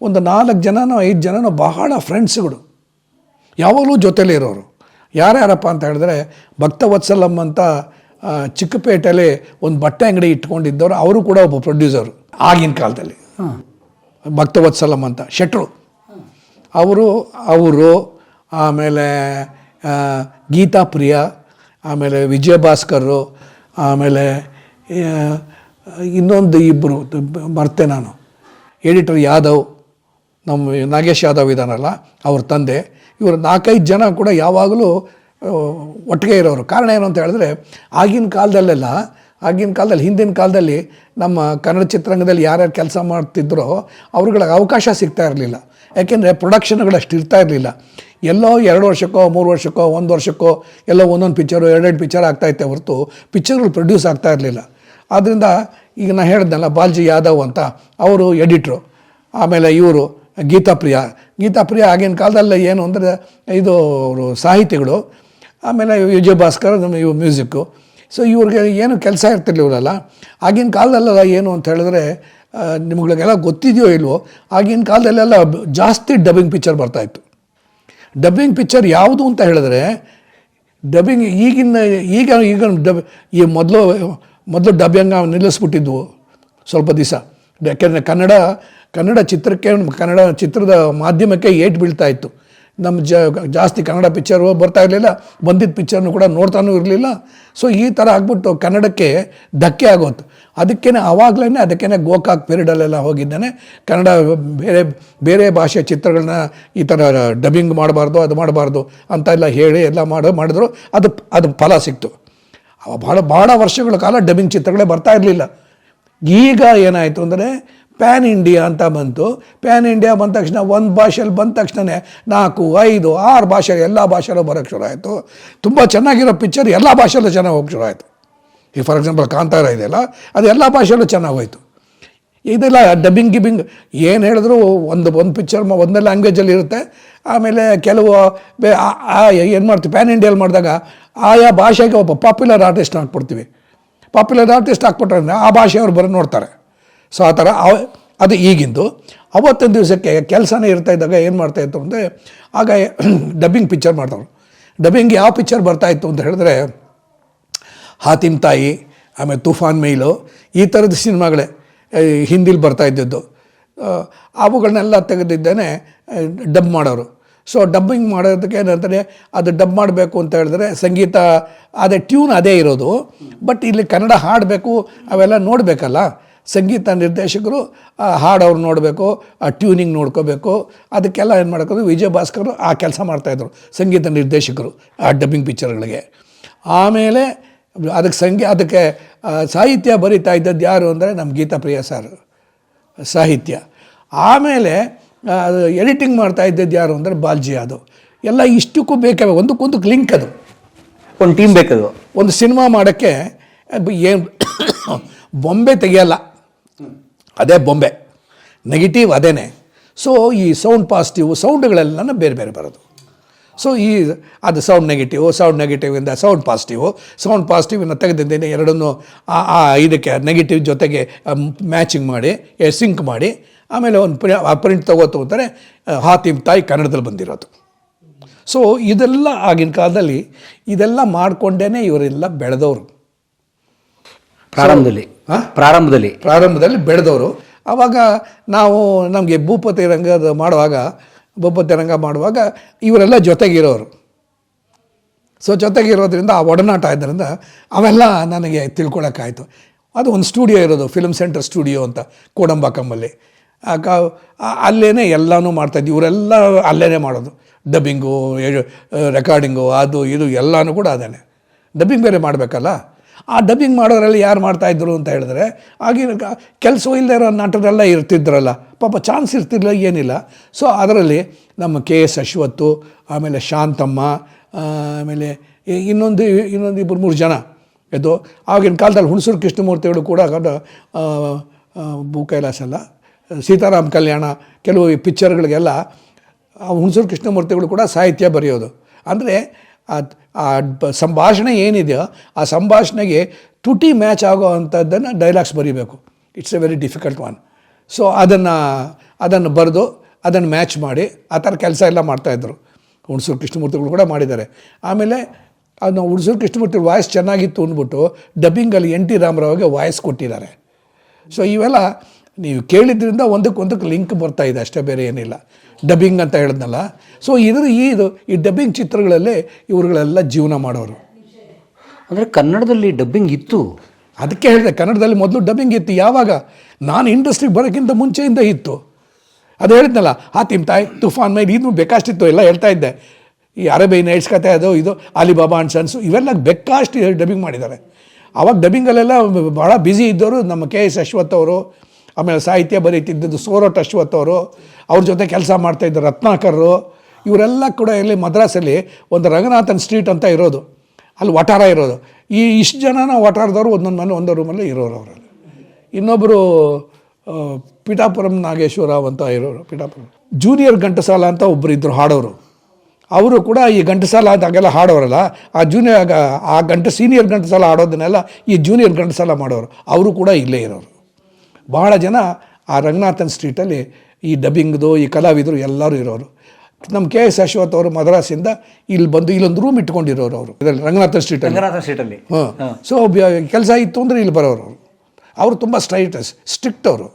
Speaker 3: ಒಂದು ನಾಲ್ಕು ಜನನೋ ಐದು ಜನನೋ ಬಹಳ ಫ್ರೆಂಡ್ಸ್ಗಳು ಯಾವಾಗಲೂ ಜೊತೆಲೇ ಇರೋರು. ಯಾರ್ಯಾರಪ್ಪ ಅಂತ ಹೇಳಿದ್ರೆ ಭಕ್ತವತ್ಸಲಂ ಅಂತ ಚಿಕ್ಕಪೇಟೆಯಲ್ಲಿ ಒಂದು ಬಟ್ಟೆ ಅಂಗಡಿ ಇಟ್ಕೊಂಡಿದ್ದವರು ಅವರು ಕೂಡ ಒಬ್ಬ ಪ್ರೊಡ್ಯೂಸರು ಆಗಿನ ಕಾಲದಲ್ಲಿ. ಭಕ್ತವತ್ಸಲಂ ಅಂತ ಶೆಟ್ರು. ಅವರು ಅವರು ಆಮೇಲೆ ಗೀತಾ ಪ್ರಿಯ ಆಮೇಲೆ ವಿಜಯ ಭಾಸ್ಕರು ಆಮೇಲೆ ಇನ್ನೊಂದು ಇಬ್ಬರು ಮರ್ತೆ ನಾನು. ಎಡಿಟರ್ ಯಾದವ್ ನಮ್ಮ ನಾಗೇಶ್ ಯಾದವ್ ಇದ್ದಾನಲ್ಲ ಅವ್ರ ತಂದೆ. ಇವರು ನಾಲ್ಕೈದು ಜನ ಕೂಡ ಯಾವಾಗಲೂ ಒಟ್ಟಿಗೆ ಇರೋರು. ಕಾರಣ ಏನು ಅಂತ ಹೇಳಿದ್ರೆ, ಆಗಿನ ಕಾಲದಲ್ಲೆಲ್ಲ, ಆಗಿನ ಕಾಲದಲ್ಲಿ, ಹಿಂದಿನ ಕಾಲದಲ್ಲಿ ನಮ್ಮ ಕನ್ನಡ ಚಿತ್ರರಂಗದಲ್ಲಿ ಯಾರ್ಯಾರು ಕೆಲಸ ಮಾಡ್ತಿದ್ರೋ, ಅವ್ರುಗಳಿಗೆ ಅವಕಾಶ ಸಿಗ್ತಾ ಇರಲಿಲ್ಲ. ಯಾಕೆಂದರೆ ಪ್ರೊಡಕ್ಷನ್ಗಳು ಅಷ್ಟು ಇರ್ತಾ ಇರಲಿಲ್ಲ. ಎಲ್ಲೋ ಎರಡು ವರ್ಷಕ್ಕೋ, ಮೂರು ವರ್ಷಕ್ಕೋ, ಒಂದು ವರ್ಷಕ್ಕೋ, ಎಲ್ಲೋ ಒಂದೊಂದು ಪಿಕ್ಚರು ಎರಡೆರಡು ಪಿಕ್ಚರ್ ಆಗ್ತಾಯಿತ್ತೆ ಹೊರತು ಪಿಕ್ಚರ್ಗಳು ಪ್ರೊಡ್ಯೂಸ್ ಆಗ್ತಾ ಇರಲಿಲ್ಲ. ಆದ್ದರಿಂದ ಈಗ ನಾನು ಹೇಳಿದ್ನಲ್ಲ, ಬಾಲ್ಜಿ ಯಾದವ್ ಅಂತ ಅವರು ಎಡಿಟ್ರು ಆಮೇಲೆ ಇವರು ಗೀತಾಪ್ರಿಯ ಗೀತಾಪ್ರಿಯ ಆಗಿನ ಕಾಲದಲ್ಲಿ ಏನು ಅಂದರೆ, ಇದು ಅವರು ಸಾಹಿತಿಗಳು ಆಮೇಲೆ ವಿಜಯ ಭಾಸ್ಕರ್, ನಮ್ಮ ಇವು ಮ್ಯೂಸಿಕ್ಕು. ಸೊ ಇವ್ರಿಗೆ ಏನು ಕೆಲಸ ಇರ್ತಿರ್ಲಿವರಲ್ಲ, ಆಗಿನ ಕಾಲದಲ್ಲೆಲ್ಲ ಏನು ಅಂತ ಹೇಳಿದ್ರೆ ನಿಮ್ಗಳಿಗೆಲ್ಲ ಗೊತ್ತಿದೆಯೋ ಇಲ್ವೋ, ಆಗಿನ ಕಾಲದಲ್ಲೆಲ್ಲ ಜಾಸ್ತಿ ಡಬ್ಬಿಂಗ್ ಪಿಕ್ಚರ್ ಬರ್ತಾಯಿತ್ತು ಡಬ್ಬಿಂಗ್ ಪಿಕ್ಚರ್ ಯಾವುದು ಅಂತ ಹೇಳಿದ್ರೆ, ಡಬ್ಬಿಂಗ್ ಈಗಿನ, ಈಗ ಈಗ ಡಬ್, ಈ ಮೊದಲು ಮೊದಲು ಡಬ್ಬಿಂಗ್ ನಿಲ್ಲಿಸ್ಬಿಟ್ಟಿದ್ವು ಸ್ವಲ್ಪ ದಿವಸ. ಯಾಕೆಂದರೆ ಕನ್ನಡ ಕನ್ನಡ ಚಿತ್ರಕ್ಕೆ, ಕನ್ನಡ ಚಿತ್ರದ ಮಾಧ್ಯಮಕ್ಕೆ ಏಟ್ ಬೀಳ್ತಾ ಇತ್ತು. ನಮ್ಮ ಜ ಜಾಸ್ತಿ ಕನ್ನಡ ಪಿಕ್ಚರು ಬರ್ತಾ ಇರಲಿಲ್ಲ, ಬಂದಿದ್ದ ಪಿಕ್ಚರ್ನು ಕೂಡ ನೋಡ್ತಾನೂ ಇರಲಿಲ್ಲ. ಸೊ ಈ ಥರ ಆಗ್ಬಿಟ್ಟು ಕನ್ನಡಕ್ಕೆ ಧಕ್ಕೆ ಆಗೋತು. ಅದಕ್ಕೇ ಆವಾಗಲೇ ಅದಕ್ಕೇ ಗೋಕಾಕ್ ಪೀರಿಯಡಲ್ಲೆಲ್ಲ ಹೋಗಿದ್ದಾನೆ. ಕನ್ನಡ ಬೇರೆ ಬೇರೆ ಭಾಷೆಯ ಚಿತ್ರಗಳನ್ನ ಈ ಥರ ಡಬ್ಬಿಂಗ್ ಮಾಡಬಾರ್ದು, ಅದು ಮಾಡಬಾರ್ದು ಅಂತ ಎಲ್ಲ ಹೇಳಿ ಎಲ್ಲ ಮಾಡೋ, ಮಾಡಿದ್ರು. ಅದು ಅದು ಫಲ ಸಿಕ್ತು. ಭಾಳ ಭಾಳ ವರ್ಷಗಳ ಕಾಲ ಡಬ್ಬಿಂಗ್ ಚಿತ್ರಗಳೇ ಬರ್ತಾ ಇರಲಿಲ್ಲ. ಈಗ ಏನಾಯಿತು ಅಂದರೆ ಪ್ಯಾನ್ ಇಂಡಿಯಾ ಅಂತ ಬಂತು. ಪ್ಯಾನ್ ಇಂಡಿಯಾ ಬಂದ ತಕ್ಷಣ ಒಂದು ಭಾಷೆಯಲ್ಲಿ ಬಂದ ತಕ್ಷಣವೇ ನಾಲ್ಕು, ಐದು, ಆರು ಭಾಷೆ ಎಲ್ಲ ಭಾಷೆಯಲ್ಲೂ ಬರೋಕ್ಕೆ ಶುರು ಆಯಿತು. ತುಂಬ ಚೆನ್ನಾಗಿರೋ ಪಿಕ್ಚರ್ ಎಲ್ಲ ಭಾಷೆಯಲ್ಲೂ ಚೆನ್ನಾಗಿ ಹೋಗಿ ಶುರು ಆಯಿತು. ಈಗ ಫಾರ್ ಎಕ್ಸಾಂಪಲ್ ಕಾಂತಾರ ಇದೆಯಲ್ಲ, ಅದು ಎಲ್ಲ ಭಾಷೆಯಲ್ಲೂ ಚೆನ್ನಾಗಿ ಹೋಯಿತು. ಇದೆಲ್ಲ ಡಬ್ಬಿಂಗ್, ಗಿಬ್ಬಿಂಗ್ ಏನು ಹೇಳಿದ್ರು ಒಂದು ಒಂದು ಪಿಕ್ಚರ್ ಒಂದೇ ಲ್ಯಾಂಗ್ವೇಜಲ್ಲಿ ಇರುತ್ತೆ. ಆಮೇಲೆ ಕೆಲವು ಬೇ ಏನು ಮಾಡ್ತೀವಿ, ಪ್ಯಾನ್ ಇಂಡಿಯಲ್ಲಿ ಮಾಡಿದಾಗ ಆಯಾ ಭಾಷೆಗೆ ಒಬ್ಬ ಪಾಪ್ಯುಲರ್ ಆರ್ಟಿಸ್ಟ್ ಹಾಕ್ಬಿಡ್ತೀವಿ. ಪಾಪ್ಯುಲರ್ ಆರ್ಟಿಸ್ಟ್ ಹಾಕ್ಬಿಟ್ರೆ ಆ ಭಾಷೆಯವ್ರು ಬರೋ ನೋಡ್ತಾರೆ. ಸೊ ಆ ಥರ ಅದು ಈಗಿಂದು. ಅವತ್ತಿನ ದಿವಸಕ್ಕೆ ಕೆಲಸನೇ ಇರ್ತಾ ಇದ್ದಾಗ ಏನು ಮಾಡ್ತಾಯಿತ್ತು ಅಂದರೆ, ಆಗ ಡಬ್ಬಿಂಗ್ ಪಿಕ್ಚರ್ ಮಾಡ್ತವ್ರು ಡಬ್ಬಿಂಗ್ ಯಾವ ಪಿಕ್ಚರ್ ಬರ್ತಾಯಿತ್ತು ಅಂತ ಹೇಳಿದ್ರೆ ಹಾತಿಮ್ ತಾಯಿ, ಆಮೇಲೆ ತುಫಾನ್ ಮೈಲು, ಈ ಥರದ ಸಿನಿಮಾಗಳೇ ಹಿಂದಿಲಿ ಬರ್ತಾ ಇದ್ದಿದ್ದು. ಅವುಗಳನ್ನೆಲ್ಲ ತೆಗೆದಿದ್ದೇನೆ ಡಬ್ ಮಾಡೋರು. ಸೊ ಡಬ್ಬಿಂಗ್ ಮಾಡೋದಕ್ಕೆ ಏನಂತಾರೆ, ಅದು ಡಬ್ ಮಾಡಬೇಕು ಅಂತ ಹೇಳಿದ್ರೆ, ಸಂಗೀತ, ಅದೇ ಟ್ಯೂನ್ ಅದೇ ಇರೋದು. ಬಟ್ ಇಲ್ಲಿ ಕನ್ನಡ ಹಾಡಬೇಕು, ಅವೆಲ್ಲ ನೋಡಬೇಕಲ್ಲ. ಸಂಗೀತ ನಿರ್ದೇಶಕರು ಆ ಹಾಡವ್ರು ನೋಡಬೇಕು ಆ ಟ್ಯೂನಿಂಗ್ ನೋಡ್ಕೋಬೇಕು ಅದಕ್ಕೆಲ್ಲ ಏನು ಮಾಡೋದು ವಿಜಯ ಭಾಸ್ಕರ್ ಆ ಕೆಲಸ ಮಾಡ್ತಾಯಿದ್ರು ಸಂಗೀತ ನಿರ್ದೇಶಕರು ಆ ಡಬ್ಬಿಂಗ್ ಪಿಕ್ಚರ್ಗಳಿಗೆ. ಆಮೇಲೆ ಅದಕ್ಕೆ ಸಂಗೀ ಅದಕ್ಕೆ ಸಾಹಿತ್ಯ ಬರಿತಾ ಇದ್ದದ್ದು ಯಾರು ಅಂದರೆ ನಮ್ಮ ಗೀತಾ ಪ್ರಿಯ ಸರ್ ಸಾಹಿತ್ಯ. ಆಮೇಲೆ ಅದು ಎಡಿಟಿಂಗ್ ಮಾಡ್ತಾ ಇದ್ದದ್ದು ಯಾರು ಅಂದರೆ ಬಾಲ್ಜಿ ಅದು ಎಲ್ಲ ಇಷ್ಟಕ್ಕೂ ಬೇಕೇ ಒಂದಕ್ಕೊಂದು ಲಿಂಕ್ ಅದು.
Speaker 2: ಒಂದು ಟೀಮ್ ಬೇಕದು.
Speaker 3: ಒಂದು ಸಿನಿಮಾ ಮಾಡೋಕ್ಕೆ ಏನು [coughs] ಬೊಂಬೆ ತೆಗಿಯಲ್ಲ. ಅದೇ ಬೊಂಬೆ. ನೆಗೆಟಿವ್ ಅದೇನೆ. ಸೊ ಈ ಸೌಂಡ್ ಪಾಸಿಟಿವ್ ಸೌಂಡ್ಗಳೆಲ್ಲ ಬೇರೆ ಬೇರೆ ಬರೋದು. ಸೊ ಈ ಅದು ಸೌಂಡ್ ನೆಗೆಟಿವ್ ಸೌಂಡ್ ನೆಗೆಟಿವಿಂದ ಸೌಂಡ್ ಪಾಸಿಟಿವ್ ಸೌಂಡ್ ಪಾಸಿಟಿವನ್ನು ತೆಗೆದಿದ್ದೇನೆ ಎರಡನ್ನು ಆ ಇದಕ್ಕೆ ನೆಗೆಟಿವ್ ಜೊತೆಗೆ ಮ್ಯಾಚಿಂಗ್ ಮಾಡಿ ಸಿಂಕ್ ಮಾಡಿ, ಆಮೇಲೆ ಒಂದು ಪ್ರಿ ಆ ಪ್ರಿಂಟ್ ತಗೋತು ಅಂತಾರೆ ಹಾತಿಮ್ ತಾಯಿ ಕನ್ನಡದಲ್ಲಿ ಬಂದಿರೋದು. ಸೊ ಇದೆಲ್ಲ ಆಗಿನ ಕಾಲದಲ್ಲಿ ಇದೆಲ್ಲ ಮಾಡಿಕೊಂಡೇ ಇವರೆಲ್ಲ ಬೆಳೆದವರು.
Speaker 2: ಪ್ರಾರಂಭದಲ್ಲಿ.
Speaker 3: ಹಾ?
Speaker 2: ಪ್ರಾರಂಭದಲ್ಲಿ.
Speaker 3: ಪ್ರಾರಂಭದಲ್ಲಿ ಬೆಳೆದವರು. ಆವಾಗ ನಾವು ನಮಗೆ ಭೂಪತಿ ರಂಗದ ಮಾಡುವಾಗ ಭೂಪತಿ ರಂಗ ಮಾಡುವಾಗ ಇವರೆಲ್ಲ ಜೊತೆಗಿರೋರು. ಸೊ ಜೊತೆಗಿರೋದ್ರಿಂದ ಆ ಒಡನಾಟ ಇದ್ದರಿಂದ ಅವೆಲ್ಲ ನನಗೆ ತಿಳ್ಕೊಳಕ್ಕಾಯ್ತು. ಅದು ಒಂದು ಸ್ಟುಡಿಯೋ ಇರೋದು ಫಿಲ್ಮ್ ಸೆಂಟರ್ ಸ್ಟುಡಿಯೋ ಅಂತ ಕೋಡಂಬಾಕಮ್ಮಲ್ಲಿ ಆ ಕ- ಅಲ್ಲೇ ಅಲ್ಲೇನೆ ಎಲ್ಲನೂ ಮಾಡ್ತಾಯಿದ್ವಿ ಇವರೆಲ್ಲ ಅಲ್ಲೇ ಮಾಡೋದು. ಡಬ್ಬಿಂಗು ರೆಕಾರ್ಡಿಂಗು ಅದು ಇದು ಎಲ್ಲನೂ ಕೂಡ ಅದೇ ಡಬ್ಬಿಂಗ್ ಬೇರೆ ಮಾಡಬೇಕಲ್ಲ? ಆ ಡಬ್ಬಿಂಗ್ ಮಾಡೋರಲ್ಲಿ ಯಾರು ಮಾಡ್ತಾಯಿದ್ರು ಅಂತ ಹೇಳಿದ್ರೆ, ಆಗಿನ ಕೆಲಸ ಇಲ್ಲದೆ ಇರೋ ನಟರೆಲ್ಲ ಇರ್ತಿದ್ರಲ್ಲ, ಪಾಪ ಚಾನ್ಸ್ ಇರ್ತಿರ್ಲಿಲ್ಲ, ಏನಿಲ್ಲ. ಸೊ ಅದರಲ್ಲಿ ನಮ್ಮ ಕೆ ಎಸ್ ಅಶ್ವತ್ತು, ಆಮೇಲೆ ಶಾಂತಮ್ಮ ಆಮೇಲೆ ಇನ್ನೊಂದು ಇನ್ನೊಂದು ಇಬ್ಬರು ಮೂರು ಜನ ಇದು ಆಗಿನ ಕಾಲದಲ್ಲಿ ಹುಣಸೂರು ಕೃಷ್ಣಮೂರ್ತಿಗಳು ಕೂಡ ಭೂ ಕೈಲಾಸ ಅಲ್ಲ, ಸೀತಾರಾಮ್ ಕಲ್ಯಾಣ, ಕೆಲವು ಪಿಕ್ಚರ್ಗಳಿಗೆಲ್ಲ ಹುಣಸೂರು ಕೃಷ್ಣಮೂರ್ತಿಗಳು ಕೂಡ ಸಾಹಿತ್ಯ ಬರೆಯೋದು. ಅಂದರೆ ಆ ಸಂಭಾಷಣೆ ಏನಿದೆಯೋ ಆ ಸಂಭಾಷಣೆಗೆ ತುಟಿ ಮ್ಯಾಚ್ ಆಗೋ ಅಂಥದ್ದನ್ನು ಡೈಲಾಗ್ಸ್ ಬರೀಬೇಕು. It's a very difficult one so ಅದನ್ನು ಅದನ್ನು ಬರೆದು, ಅದನ್ನು ಮ್ಯಾಚ್ ಮಾಡಿ, ಆ ಥರ ಕೆಲಸ ಎಲ್ಲ ಮಾಡ್ತಾಯಿದ್ರು ಹುಣಸೂರು ಕೃಷ್ಣಮೂರ್ತಿಗಳು ಕೂಡ ಮಾಡಿದ್ದಾರೆ. ಆಮೇಲೆ ಅದನ್ನು ಹುಣಸೂರು ಕೃಷ್ಣಮೂರ್ತಿ ವಾಯ್ಸ್ ಚೆನ್ನಾಗಿತ್ತು ಅಂದ್ಬಿಟ್ಟು ಡಬ್ಬಿಂಗಲ್ಲಿ ಎನ್ ಟಿ ರಾಮರಾವ್ಗೆ ವಾಯ್ಸ್ ಕೊಟ್ಟಿದ್ದಾರೆ. ಸೊ ಇವೆಲ್ಲ ನೀವು ಕೇಳಿದ್ರಿಂದ ಒಂದಕ್ಕೊಂದಕ್ಕೆ ಒಂದಕ್ಕೆ ಲಿಂಕ್ ಬರ್ತಾ ಇದೆ ಅಷ್ಟೇ ಬೇರೆ ಏನಿಲ್ಲ. ಡಬ್ಬಿಂಗ್ ಅಂತ ಹೇಳಿದ್ನಲ್ಲ. ಸೊ ಇದ್ರ ಈ ಇದು ಈ ಡಬ್ಬಿಂಗ್ ಚಿತ್ರಗಳಲ್ಲೇ ಇವ್ರುಗಳೆಲ್ಲ ಜೀವನ ಮಾಡೋರು.
Speaker 2: ಅಂದರೆ ಕನ್ನಡದಲ್ಲಿ ಡಬ್ಬಿಂಗ್ ಇತ್ತು.
Speaker 3: ಅದಕ್ಕೆ ಹೇಳಿದೆ ಕನ್ನಡದಲ್ಲಿ ಮೊದಲು ಡಬ್ಬಿಂಗ್ ಇತ್ತು ಯಾವಾಗ? ನಾನು ಇಂಡಸ್ಟ್ರಿಗೆ ಬರೋಕ್ಕಿಂತ ಮುಂಚೆಯಿಂದ ಇತ್ತು. ಅದು ಹೇಳಿದ್ನಲ್ಲ ಆ ತಿಮ್ ತಾಯಿ ತುಫಾನ್ ಮೈಲ್ ಇದು ಬೇಕಾಷ್ಟಿತ್ತು ಎಲ್ಲ ಹೇಳ್ತಾ ಇದ್ದೆ. ಈ ಅರೇಬಿಯನ್ ನೈಟ್ಸ್ ಕತೆ ಅದು ಇದು ಅಲಿಬಾಬಾ ಅಂಡ್ ಸನ್ಸು ಇವೆಲ್ಲ ಬೇಕಾಷ್ಟು ಡಬ್ಬಿಂಗ್ ಮಾಡಿದ್ದಾರೆ. ಆವಾಗ ಡಬ್ಬಿಂಗಲ್ಲೆಲ್ಲ ಭಾಳ ಬ್ಯುಸಿ ಇದ್ದವರು ನಮ್ಮ ಕೆ ಎಸ್ ಅಶ್ವಥ್ ಅವರು ಆಮೇಲೆ ಸಾಹಿತ್ಯ ಬರೀತಿದ್ದದ್ದು ಸೋರೋಟ್ ಅಶ್ವಥ್ ಅವರು, ಅವ್ರ ಜೊತೆ ಕೆಲಸ ಮಾಡ್ತಾಯಿದ್ದರು ರತ್ನಾಕರ್ರು, ಇವರೆಲ್ಲ ಕೂಡ ಇಲ್ಲಿ ಮದ್ರಾಸಲ್ಲಿ ಒಂದು ರಂಗನಾಥನ್ ಸ್ಟ್ರೀಟ್ ಅಂತ ಇರೋದು. ಅಲ್ಲಿ ವಠಾರ ಇರೋದು. ಈ ಇಷ್ಟು ಜನನ ವಟಾರದವರು ಒಂದೊಂದು ಮನೆ, ಒಂದೊಂದು ರೂಮಲ್ಲಿ ಇರೋರು ಅವರಲ್ಲಿ. ಇನ್ನೊಬ್ಬರು ಪೀಠಾಪುರಂ ನಾಗೇಶ್ವರರಾವ್ ಅಂತ ಇರೋರು, ಪಿಠಾಪುರಂ. ಜೂನಿಯರ್ ಘಂಟಸಾಲ ಅಂತ ಒಬ್ಬರು ಇದ್ದರು ಹಾಡೋರು. ಅವರು ಕೂಡ ಈ ಘಂಟಸಾಲ ಆದಾಗೆಲ್ಲ ಹಾಡೋರಲ್ಲ, ಆ ಜೂನಿಯರ್, ಆ ಗಂಟ ಸೀನಿಯರ್ ಘಂಟಸಾಲ ಹಾಡೋದನ್ನೆಲ್ಲ ಈ ಜೂನಿಯರ್ ಘಂಟಸಾಲ ಮಾಡೋರು. ಅವರು ಕೂಡ ಇಲ್ಲೇ ಇರೋರು. ಬಹಳ ಜನ ಆ ರಂಗನಾಥನ್ ಸ್ಟ್ರೀಟಲ್ಲಿ ಈ ಡಬ್ಬಿಂಗ್ದು ಈ ಕಲಾವಿದರು ಎಲ್ಲರೂ ಇರೋರು. ನಮ್ಮ ಕೆ ಎಸ್ ಅಶ್ವಥ್ ಅವರು ಮದ್ರಾಸಿಂದ ಇಲ್ಲಿ ಬಂದು ಇಲ್ಲೊಂದು ರೂಮ್ ಇಟ್ಕೊಂಡಿರೋರು ಅವರು. ಇದರಲ್ಲಿ ರಂಗನಾಥ ಸ್ಟ್ರೀಟ್
Speaker 2: ರಂಗನಾಥ ಸ್ಟ್ರೀಟಲ್ಲಿ.
Speaker 3: ಹಾಂ. ಸೊ ಕೆಲಸ ಇತ್ತು ಅಂದರೆ ಇಲ್ಲಿ ಬರೋರು ಅವರು. ಅವರು ತುಂಬ ಸ್ಟ್ರೈಟ್ ಸ್ಟ್ರಿಕ್ಟ್ ಅವರು.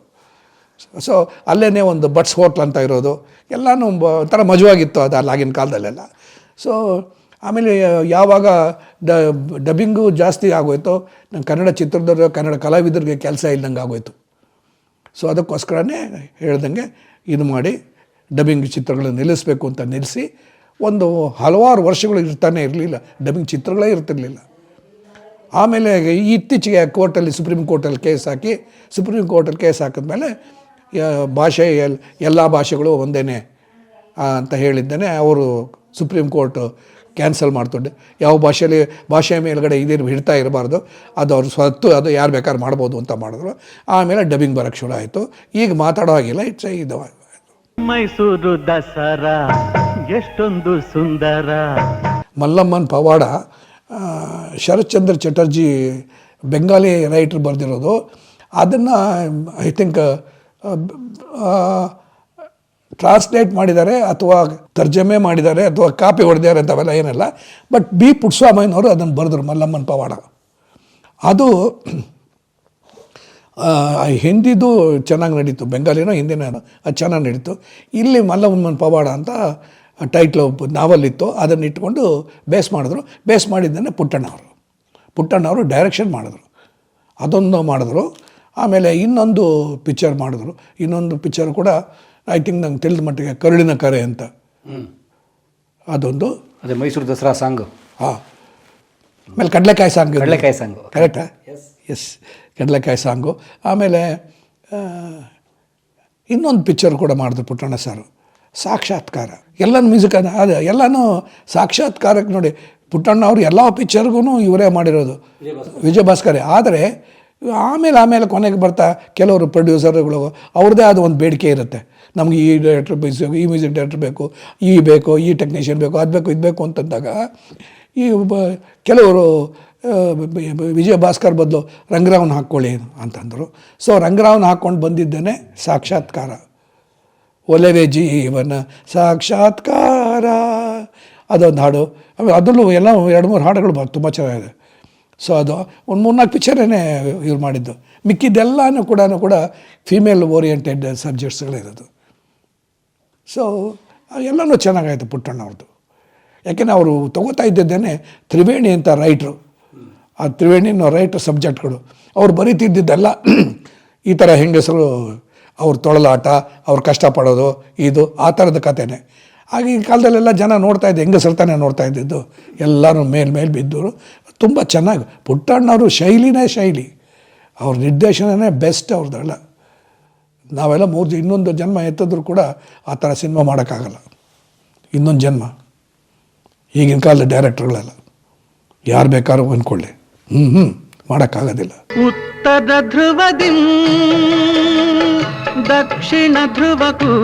Speaker 3: ಸೊ ಅಲ್ಲೇ ಒಂದು ಬಟ್ಸ್ ಹೋಟ್ಲ್ ಅಂತ ಇರೋದು. ಎಲ್ಲನೂ ಒಂಥರ ಮಜವಾಗಿತ್ತು ಅದು ಅಲ್ಲಿ ಆಗಿನ ಕಾಲದಲ್ಲೆಲ್ಲ. ಸೊ ಆಮೇಲೆ ಯಾವಾಗ ಡ ಡಬ್ಬಿಂಗು ಜಾಸ್ತಿ ಆಗೋಯ್ತೋ ನಮ್ಮ ಕನ್ನಡ ಚಿತ್ರದುರ್ಗ ಕನ್ನಡ ಕಲಾವಿದರಿಗೆ ಕೆಲಸ ಇಲ್ಲದಂಗೆ ಆಗೋಯ್ತು ಸೊ ಅದಕ್ಕೋಸ್ಕರನೇ ಹೇಳ್ದಂಗೆ ಇದು ಮಾಡಿ ಡಬ್ಬಿಂಗ್ ಚಿತ್ರಗಳನ್ನು ನಿಲ್ಲಿಸಬೇಕು ಅಂತ ನಿಲ್ಲಿಸಿ ಒಂದು ಹಲವಾರು ವರ್ಷಗಳು ಇರ್ತಾನೆ ಇರಲಿಲ್ಲ. ಡಬ್ಬಿಂಗ್ ಚಿತ್ರಗಳೇ ಇರ್ತಿರ್ಲಿಲ್ಲ. ಆಮೇಲೆ ಇತ್ತೀಚೆಗೆ ಕೋರ್ಟಲ್ಲಿ ಸುಪ್ರೀಂ ಕೋರ್ಟಲ್ಲಿ ಕೇಸ್ ಹಾಕಿ, ಸುಪ್ರೀಂ ಕೋರ್ಟಲ್ಲಿ ಕೇಸ್ ಹಾಕಿದ್ಮೇಲೆ ಭಾಷೆ ಎಲ್, ಎಲ್ಲ ಭಾಷೆಗಳು ಒಂದೇ ಅಂತ ಹೇಳಿದ್ದೇನೆ ಅವರು ಸುಪ್ರೀಂ ಕೋರ್ಟ್ ಕ್ಯಾನ್ಸಲ್ ಮಾಡ್ತೊಂಡೆ. ಯಾವ ಭಾಷೆಯಲ್ಲಿ ಭಾಷೆಯ ಮೇಲುಗಡೆ ಇದೇನು ಹಿಡ್ತಾ ಇರಬಾರ್ದು. ಅದು ಅವ್ರ ಸ್ವತ್ತು ಅದು ಯಾರು ಬೇಕಾದ್ರೂ ಮಾಡ್ಬೋದು ಅಂತ ಮಾಡಿದ್ರು. ಆಮೇಲೆ ಡಬ್ಬಿಂಗ್ ಬರೋಕ್ಕೆ ಶುರು ಆಯಿತು. ಈಗ ಮಾತಾಡೋ ಹಾಗಿಲ್ಲ ಇಟ್ಸ್ ಇದು
Speaker 7: ಮೈಸೂರು ದಸರಾ ಎಷ್ಟೊಂದು ಸುಂದರ.
Speaker 3: ಮಲ್ಲಮ್ಮನ್ ಪವಾಡ ಶರತ್ಚಂದ್ರ ಚಟರ್ಜಿ ಬೆಂಗಾಲಿ ರೈಟ್ರ್ ಬರೆದಿರೋದು. ಅದನ್ನು ಐ ಥಿಂಕ್ ಟ್ರಾನ್ಸ್ಲೇಟ್ ಮಾಡಿದ್ದಾರೆ ಅಥವಾ ತರ್ಜಮೆ ಮಾಡಿದ್ದಾರೆ ಅಥವಾ ಕಾಪಿ ಹೊಡೆದಿದ್ದಾರೆ ಅಂತವೆಲ್ಲ ಏನಿಲ್ಲ. ಬಟ್ ಬಿ ಪುಟ್ಸ್ವಾಮಯ್ಯನವರು ಅದನ್ನು ಬರೆದ್ರು, ಮಲ್ಲಮ್ಮನ ಪವಾಡ. ಅದು ಹಿಂದಿದು ಚೆನ್ನಾಗಿ ನಡೀತು. ಬೆಂಗಾಲಿನೋ ಹಿಂದಿನ ಅದು ಚೆನ್ನಾಗಿ ನಡೀತು. ಇಲ್ಲಿ ಮಲ್ಲಮ್ಮನ ಪವಾಡ ಅಂತ ಟೈಟ್ಲು ನಾವಲ್ ಇತ್ತು. ಅದನ್ನು ಇಟ್ಕೊಂಡು ಬೇಸ್ ಮಾಡಿದ್ರು. ಬೇಸ್ ಮಾಡಿದ್ದನ್ನೇ ಪುಟ್ಟಣ್ಣವರು ಪುಟ್ಟಣ್ಣವರು ಡೈರೆಕ್ಷನ್ ಮಾಡಿದ್ರು. ಅದೊಂದು ಮಾಡಿದ್ರು. ಆಮೇಲೆ ಇನ್ನೊಂದು ಪಿಕ್ಚರ್ ಮಾಡಿದ್ರು. ಇನ್ನೊಂದು ಪಿಕ್ಚರ್ ಕೂಡ ಐ ಥಿಂಕ್ ನಂಗೆ ತಿಳಿದ ಮಟ್ಟಿಗೆ ಕರುಳಿನ ಕರೆ ಅಂತ. ಅದೊಂದು
Speaker 2: ಅದೇ ಮೈಸೂರು ದಸರಾ ಸಾಂಗ್.
Speaker 3: ಹಾಂ. ಆಮೇಲೆ ಕಡಲೆಕಾಯಿ ಸಾಂಗ್
Speaker 2: ಕಡಲೆಕಾಯಿ ಸಾಂಗ್.
Speaker 3: ಕರೆಕ್ಟಾ ಎಸ್ ಕಡಲೆಕಾಯಿ ಸಾಂಗು. ಆಮೇಲೆ ಇನ್ನೊಂದು ಪಿಕ್ಚರ್ ಕೂಡ ಮಾಡಿದ್ರು ಪುಟ್ಟಣ್ಣ ಸಾರು. ಸಾಕ್ಷಾತ್ಕಾರ. ಎಲ್ಲನೂ ಮ್ಯೂಸಿಕ್ ಅದೇ. ಎಲ್ಲನೂ ಸಾಕ್ಷಾತ್ಕಾರಕ್ಕೆ ನೋಡಿ ಪುಟ್ಟಣ್ಣ ಅವರು ಎಲ್ಲ ಪಿಕ್ಚರ್ಗೂ ಇವರೇ ಮಾಡಿರೋದು. ವಿಜಯ ಭಾಸ್ಕರೇ ಆದರೆ ಆಮೇಲೆ ಆಮೇಲೆ ಕೊನೆಗೆ ಬರ್ತಾ ಕೆಲವರು ಪ್ರೊಡ್ಯೂಸರ್ಗಳು ಅವ್ರದ್ದೇ ಆದ ಒಂದು ಬೇಡಿಕೆ ಇರುತ್ತೆ. ನಮಗೆ ಈ ಡೈರೆಕ್ಟ್ರ್ ಬೇಕು, ಈ ಮ್ಯೂಸಿಕ್ ಡೈರೆಕ್ಟ್ರ್ ಬೇಕು, ಈ ಬೇಕು, ಈ ಟೆಕ್ನಿಷಿಯನ್ ಬೇಕು, ಅದು ಬೇಕು, ಇದು ಬೇಕು ಅಂತಂದಾಗ ಈ ಕೆಲವರು ವಿಜಯ ಭಾಸ್ಕರ್ ಬದಲು ರಂಗರಾವ್ನ ಹಾಕ್ಕೊಳ್ಳಿ ಅಂತಂದರು. ಸೊ ರಂಗರಾವ್ನ ಹಾಕ್ಕೊಂಡು ಬಂದಿದ್ದೇನೆ ಸಾಕ್ಷಾತ್ಕಾರ. ಒಲೆವೆ ಜೀವನ ಸಾಕ್ಷಾತ್ಕಾರ. ಅದೊಂದು ಹಾಡು. ಆಮೇಲೆ ಅದರಲ್ಲೂ ಎಲ್ಲ ಎರಡು ಮೂರು ಹಾಡುಗಳು ತುಂಬ ಚೆನ್ನಾಗಿದೆ. ಸೊ ಅದು ಒಂದು ಮೂರ್ನಾಲ್ಕು ಪಿಕ್ಚರೇ ಇವ್ರು ಮಾಡಿದ್ದು. ಮಿಕ್ಕಿದ್ದೆಲ್ಲನೂ ಕೂಡ ಕೂಡ ಫೀಮೇಲ್ ಓರಿಯೆಂಟೆಡ್ ಸಬ್ಜೆಕ್ಟ್ಸ್ಗಳಿರೋದು ಸೊ ಎಲ್ಲನೂ ಚೆನ್ನಾಗಾಯಿತು ಪುಟ್ಟಣ್ಣ ಅವ್ರದ್ದು ಯಾಕೆಂದರೆ ಅವರು ತಗೋತಾ ಇದ್ದಿದ್ದೇನೆ ತ್ರಿವೇಣಿ ಅಂತ ರೈಟ್ರು ಆ ತ್ರಿವೇಣಿನ ರೈಟ್ರ್ ಸಬ್ಜೆಕ್ಟ್ಗಳು ಅವ್ರು ಬರೀತಿದ್ದಿದ್ದೆಲ್ಲ ಈ ಥರ ಹೆಂಗಸರು ಅವ್ರ ತೊಳಲಾಟ, ಅವ್ರು ಕಷ್ಟಪಡೋದು, ಇದು, ಆ ಥರದ ಕಥೆನೇ ಆಗಿನ ಕಾಲದಲ್ಲೆಲ್ಲ ಜನ ನೋಡ್ತಾ ಇದ್ದೆ, ಹೆಂಗಸರು ತಾನೇ ನೋಡ್ತಾ ಇದ್ದಿದ್ದು ಎಲ್ಲರೂ ಮೇಲ್ ಮೇಲೆ ಬಿದ್ದರು. ತುಂಬ ಚೆನ್ನಾಗಿ, ಪುಟ್ಟಣ್ಣವರು ಶೈಲಿನೇ ಶೈಲಿ. ಅವ್ರ ನಿರ್ದೇಶನನೇ ಬೆಸ್ಟ್ ಅವ್ರದ್ದೆಲ್ಲ ನಾವೆಲ್ಲ ಮೂರು ಇನ್ನೊಂದು ಜನ್ಮ ಎತ್ತಿದ್ರು ಕೂಡ ಆ ಥರ ಸಿನಿಮಾ ಮಾಡೋಕ್ಕಾಗಲ್ಲ. ಇನ್ನೊಂದು ಜನ್ಮ. ಈಗಿನ ಕಾಲದ ಡೈರೆಕ್ಟರ್ಗಳೆಲ್ಲ. ಯಾರು ಬೇಕಾದ್ರೂ ಅಂದ್ಕೊಳ್ಳಿ ಹ್ಞೂ ಹ್ಞೂ ಮಾಡೋಕ್ಕಾಗೋದಿಲ್ಲ.
Speaker 7: ಉತ್ತರ ಧ್ರುವದಿ ದಕ್ಷಿಣ ಧ್ರುವಕ್ಕೂ